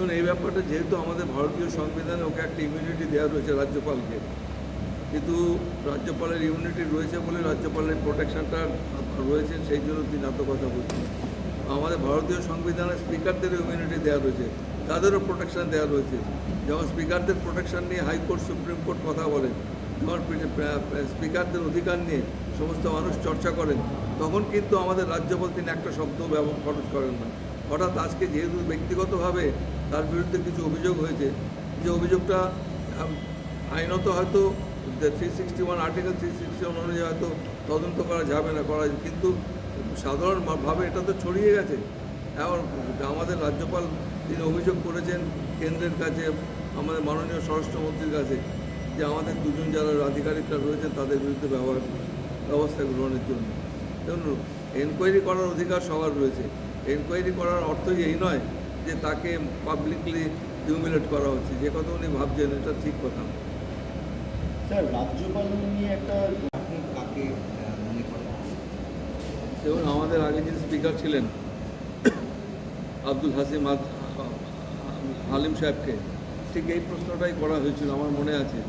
এবং এই ব্যাপারটা যেহেতু আমাদের ভারতীয় সংবিধানে ওকে একটা ইমিউনিটি দেওয়া রয়েছে রাজ্যপালকে, কিন্তু রাজ্যপালের ইমিউনিটি রয়েছে বলে রাজ্যপালের প্রোটেকশনটা রয়েছে, সেই জন্য তিনি এত কথা বলছেন। আমাদের ভারতীয় সংবিধানে স্পিকারদের ইমিউনিটি দেওয়া রয়েছে, তাদেরও প্রোটেকশন দেওয়া রয়েছে। যেমন স্পিকারদের প্রোটেকশন নিয়ে হাইকোর্ট, সুপ্রিম কোর্ট কথা বলেন যখন স্পিকারদের অধিকার নিয়ে সমস্ত মানুষ চর্চা করেন, তখন কিন্তু আমাদের রাজ্যপাল তিনি একটা শব্দ ব্যবহার খরচ করেন না। হঠাৎ আজকে যেহেতু ব্যক্তিগতভাবে তার বিরুদ্ধে কিছু অভিযোগ হয়েছে, যে অভিযোগটা আইনত হয়তো three sixty one article three sixty one অনুযায়ী হয়তো তদন্ত করা যাবে না, করা কিন্তু সাধারণভাবে এটা তো ছড়িয়ে গেছে। এখন আমাদের রাজ্যপাল তিনি অভিযোগ করেছেন কেন্দ্রের কাছে, আমাদের মাননীয় স্বরাষ্ট্রমন্ত্রীর কাছে, যে আমাদের দুজন যারা আধিকারিকরা রয়েছেন তাদের বিরুদ্ধে ব্যবহার, ব্যবস্থা গ্রহণের জন্য। দেখুন এনকোয়ারি করার অধিকার সবার রয়েছে। এনকোয়ারি করার অর্থই এই নয় যে তাকে পাবলিকলি হিউমিলেট করা হচ্ছে। যে কথা উনি ভাবছেন এটা ঠিক কথা। স্যার রাজ্যপাল নিয়ে একটা আপনি কাকে মনে করেন? দেখুন আমাদের আগে যিনি স্পিকার ছিলেন আব্দুল হাসিম হালিম সাহেবকে ঠিক এই প্রশ্নটাই করা হয়েছিল আমার মনে আছে।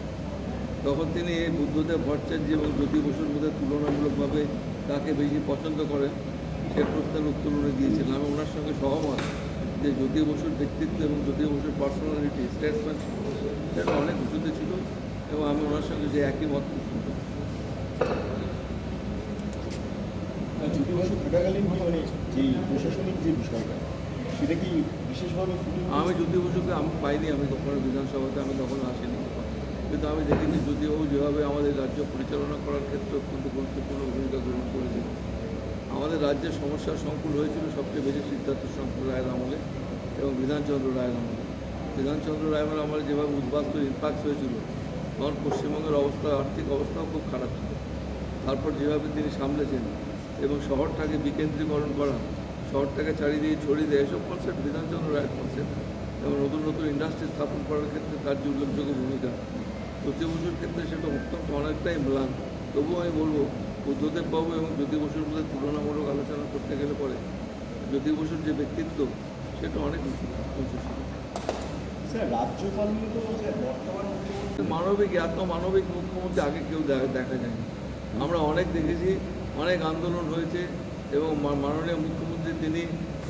তখন তিনি এই বুদ্ধদেব ভট্টাচার্য এবং জ্যোতি বসুর মধ্যে তুলনামূলকভাবে তাকে বেশি পছন্দ করেন। সে প্রশ্নের উত্তর উনি দিয়েছিলেন আমি ওনার সঙ্গে সহমত যে জ্যোতি বসুর ব্যক্তিত্ব এবং জ্যোতি বসুর পার্সোনালিটি স্টেটসম্যানশিপ সেটা অনেক উঁচুতে ছিল এবং আমি ওনার সঙ্গে যে একই মত। জ্যোতি বসু থাকাকালীন মানে যে প্রশাসনিক যে বিষয়টা সেটা কি বিশেষভাবে আমি জ্যোতি বসুকে আমি পাইনি আমি কখনো বিধানসভাতে আমি তখন আসিনি। কিন্তু আমি দেখিনি যদিবাবু যেভাবে আমাদের রাজ্য পরিচালনা করার ক্ষেত্রে অত্যন্ত গুরুত্বপূর্ণ ভূমিকা গ্রহণ করেছিল আমাদের রাজ্যের সমস্যার সংকুল হয়েছিল সবচেয়ে বেশি সিদ্ধার্থ শঙ্কর রায়ের আমলে এবং বিধানচন্দ্র রায়ের আমলে। বিধানচন্দ্র রায়ের আমলে যেভাবে উদ্বাস্তু ইম্প্যাক্ট হয়েছিল, তখন পশ্চিমবঙ্গের অবস্থা, আর্থিক অবস্থাও খুব খারাপ ছিল। তারপর যেভাবে তিনি সামলেছেন এবং শহরটাকে বিকেন্দ্রীকরণ করা, শহরটাকে চারিদিকে ছড়িয়ে দেয় এসব কনসেপ্ট বিধানচন্দ্র রায়ের কনসেপ্ট এবং নতুন নতুন ইন্ডাস্ট্রি স্থাপন করার ক্ষেত্রে তার যে উল্লেখযোগ্য ভূমিকা। জ্যোতি বসুর ক্ষেত্রে সেটা অত্যন্ত অনেকটাই ম্লান। তবুও আমি বলব বুদ্ধদেব বাবু এবং জ্যোতি বসুর মধ্যে তুলনামূলক আলোচনা করতে গেলে পরে জ্যোতি বসুর যে ব্যক্তিত্ব সেটা অনেক উঁচু ছিল রাজ্যপাল মানবিক এত মানবিক মুখ্যমন্ত্রী আগে কেউ দেখা যায়নি। আমরা অনেক দেখেছি অনেক আন্দোলন হয়েছে এবং মাননীয় মুখ্যমন্ত্রী তিনি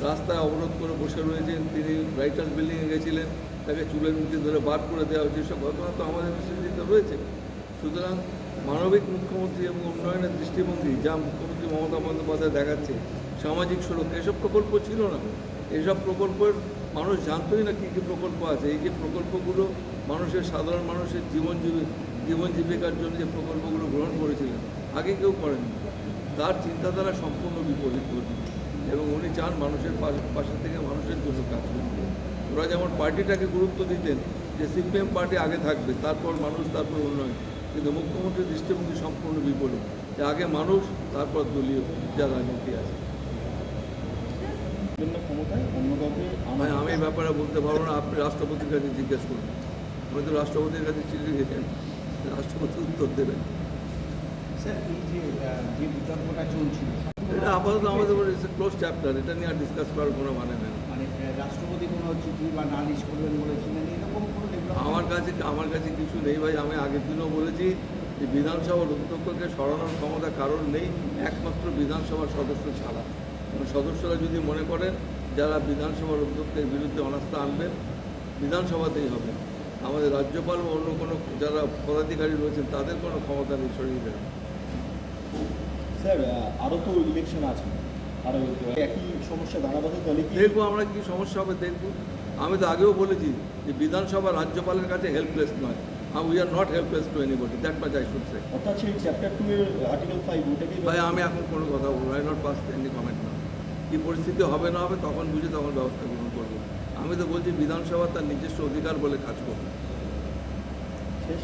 রাস্তায় অবরোধ করে বসে রয়েছেন তিনি রাইটার্স বিল্ডিংয়ে গেছিলেন তাকে চুলের মুঠি ধরে বার করে দেওয়া হচ্ছে এসব ঘটনা তো আমাদের রয়েছে। সুতরাং মানবিক মুখ্যমন্ত্রী এবং উন্নয়নের দৃষ্টিভঙ্গি যা মুখ্যমন্ত্রী মমতা বন্দ্যোপাধ্যায় দেখাচ্ছে, সামাজিক সুরক্ষা, এসব প্রকল্প ছিল না? এসব প্রকল্পের মানুষ জানতোই না কী কী প্রকল্প আছে? এই যে প্রকল্পগুলো মানুষের, সাধারণ মানুষের জীবন জীবি, জীবন জীবিকার জন্য যে প্রকল্পগুলো গ্রহণ করেছিলেন, আগে কেউ করেনি তার চিন্তাধারা সম্পূর্ণ বিপরীত গতি এবং উনি চান মানুষের পাশ- থেকে মানুষের জন্য কাজ করতে। ওরা যেমন পার্টিটাকে গুরুত্ব দিতেন যে সিপিএম পার্টি আগে থাকবে, তারপর মানুষ, তারপর উন্নয়ন। কিন্তু মুখ্যমন্ত্রীর দৃষ্টিভঙ্গি সম্পূর্ণ বিপরীত। যে আগে মানুষ তারপর দলীয় যা রাজনীতি আছে। আমি ব্যাপারে বলতে পারব না আপনি রাষ্ট্রপতির কাছে জিজ্ঞেস করুন। আমি তো রাষ্ট্রপতির কাছে চিঠি লিখেছেন রাষ্ট্রপতি উত্তর দেবেন। স্যার এই যে যে বিতর্কটা চলছিল এটা আপাতত আমাদের ক্লোজ চ্যাপ্টার এটা নিয়ে আর ডিসকাস করার কোনো মানে নেই। মানে রাষ্ট্রপতি কোনো চিঠি বা নালিশ করবেন বলেছিলেন? আমার কাছে আমার কাছে কিছু নেই ভাই আমি আগের দিনও বলেছি যে বিধানসভার অধ্যক্ষকে সরানোর ক্ষমতা কারণ নেই একমাত্র বিধানসভার সদস্য ছাড়া। সদস্যরা যদি মনে করেন যারা বিধানসভার অধ্যক্ষের বিরুদ্ধে অনাস্থা আনবেন বিধানসভাতেই হবে। আমাদের রাজ্যপাল বা অন্য কোনো যারা পদাধিকারী রয়েছেন তাদের কোনো ক্ষমতা নেই সরিয়ে দেবেন স্যার আরও তো ইলেকশন আছে। আরও একই সমস্যা কি? দেখব আমরা কি সমস্যা হবে দেখব। আমি তো আগেও বলেছি যে বিধানসভা রাজ্যপালের কাছে হেল্পলেস নয়। We are not helpless to anybody that much I should say অর্থাৎ সেই চ্যাপ্টার টু এর আর্টিকেল ফাইভ ওটাকেই ভাই আমি এখন কোনো কথা বলব I not pass any comment না। কী পরিস্থিতি হবে না হবে তখন বুঝে তখন ব্যবস্থা গ্রহণ করব। আমি তো বলছি বিধানসভা তার নিজস্ব অধিকার বলে কাজ করবে। শেষ.